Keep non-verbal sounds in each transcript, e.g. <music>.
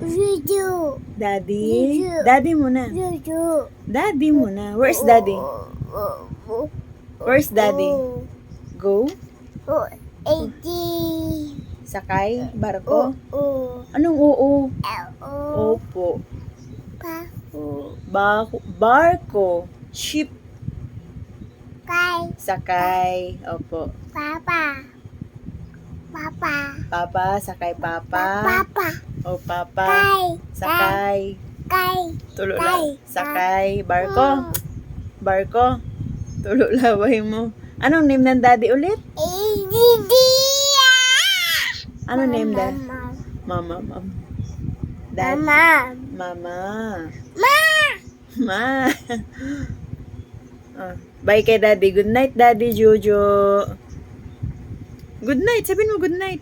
Juju. Daddy? Juju. Daddy muna. Juju. Daddy muna. Where's daddy? Where's daddy? Go? Oh, eighty. Sakay? Barko? Oh, Anong oo? oh, Opo. pa, Bako, barko. Ship. kay, Sakay. Opo. papa. Papa. Papa, sakay papa. Papa. O papa. Kay. Sakay. Kay. Tulo la. Sakay. Barko. Barko. Tulo laway mo. Anong name ng daddy ulit? Didi. Ano name dad? Mama. Mama, mama. Dad. Mama. Mama. Ma. Ma. <laughs> Ah, bye kay daddy. Good night, daddy Jojo. Good night. Sabihin mo good night.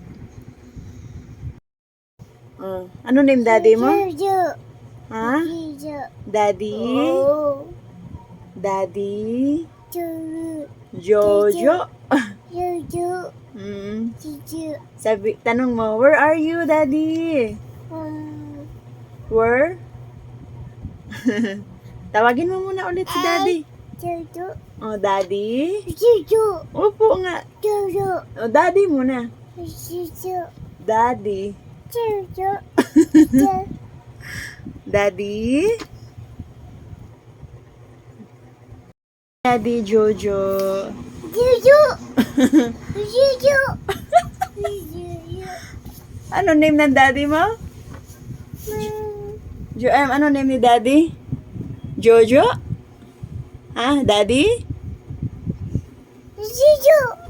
Ah, ano name daddy mo? Juju. Ha? Juju. Daddy? Oh. Daddy? Juju. Jojo? Juju. Hmm. <laughs> Juju. Sabi, tanong mo, where are you, daddy? Um, Where? <laughs> Tawagin mo muna ulit si daddy. Juju. Oh, daddy? Juju. Opo nga. Juju. Oh, daddy muna. Juju. Daddy. <laughs> Daddy? Daddy Jojo. Juju. Juju. <laughs> Ano name ng daddy mo? Jo em, ano name ni daddy? Jojo? Ha? Daddy? Juju.